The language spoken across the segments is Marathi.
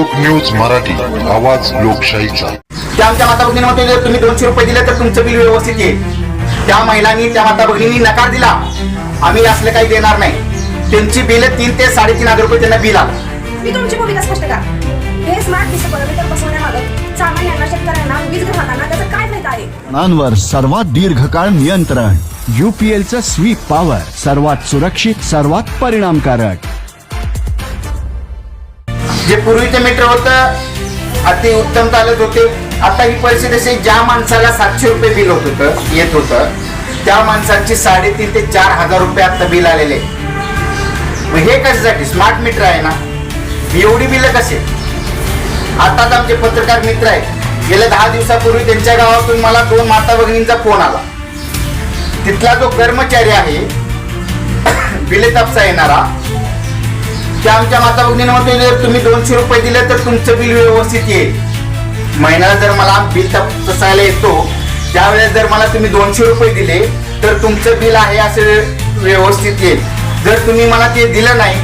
लोक न्यूज मराठी आवाज लोकशाहीचा. त्या आमच्या माता भगिनी म्हणतो जर तुम्ही दोनशे रुपये दिले तर तुमचं बिल व्यवस्थित येईल. त्या महिलांनी त्या माता भगिनींनी नकार दिला. आम्ही असलं काही देणार नाही. त्यांची बिल तीन ते साडेतीन हजार रुपये त्यांना बिल आलं. मी तुमची भूमिका स्पष्ट करा. हे स्मार्ट डिस्ट्रिब्युटर बसवण्यामागं सामान्यांना शेतकऱ्यांना वीज ग्राहकांना त्याचा काय फायदा आहे? वाहनांवर सर्वात दीर्घकाळ नियंत्रण. युपीएलचं स्वीप पॉवर सर्वात सुरक्षित सर्वात परिणामकारक. जे पूर्वीचे मीटर होतं अति उत्तम चालत होते. आता ही परिस्थिती अशी ज्या माणसाला सातशे रुपये बिल होत होतं येत होतं त्या माणसांची साडेतीन ते चार हजार रुपये आता बिल आलेले मग हे कशासाठी? स्मार्ट मीटर आहे ना. एवढी बिलं कसे? आताच आमचे पत्रकार मित्र आहेत. गेल्या दहा दिवसापूर्वी त्यांच्या गावातून मला दोन माता भगिनींचा फोन आला. तिथला जो कर्मचारी आहे बिले तापसा येणारा त्या आमच्या माता भगिनीने म्हणतो जर तुम्ही दोनशे रुपये दिले तर तुमचं बिल व्यवस्थित येईल. महिन्याला जर मला बिल तपासायला येतो त्यावेळेस जर मला तुम्ही दोनशे रुपये दिले तर तुमचं बिल आहे असं व्यवस्थित येईल. जर तुम्ही मला ते दिलं नाही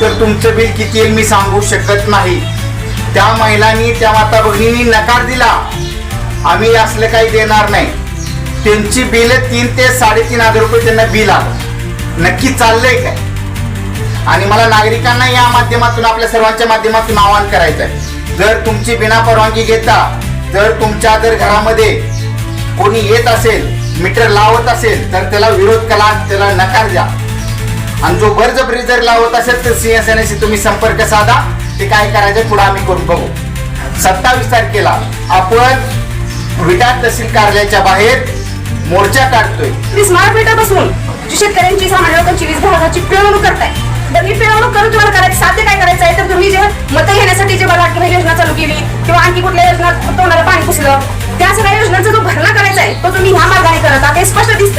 तर तुमचं बिल किती येईल मी सांगू शकत नाही. त्या महिलांनी त्या माता भगिनींनी नकार दिला. आम्ही असलं काही देणार नाही. त्यांची बिल तीन ते साडेतीन हजार रुपये त्यांना बिल आलं. नक्की चाललंय काय? आणि मला नागरिकांना या माध्यमातून आपल्या सर्वांच्या माध्यमातून आवाहन करायचं आहे जर तुमची बिना परवानगी घेता जर तुमच्या जर घरामध्ये कोणी येत असेल मीटर लावत असेल तर त्याला विरोध करा त्याला नकार द्या. आणि जो बळजबरी जर लावत असेल तर सीएसएनएशी तुम्ही संपर्क साधा. ते काय करायचं पुढे आम्ही करून बघू. सत्तावीस तारखेला आपण विटा तहसील कार्यालयाच्या बाहेर मोर्चा काढतोय. स्मार्ट मीटर बसून शेतकऱ्यांची सामान्य लोकांची वीज भागाची पिळवणूक करताय. तर मी फिरवणूक करून तुम्हाला करायचं साध्य काय करायचं आहे? तर तुम्ही जे मतं घेण्यासाठी जे मला योजना चालू केली किंवा आणखी कुठल्या योजना तोंडाला पाणी पुसलं त्या सगळ्या योजनांचा जो भरणा करायचा आहे तो तुम्ही ह्या मार्गाने करत आता हे स्पष्ट दिसतंय.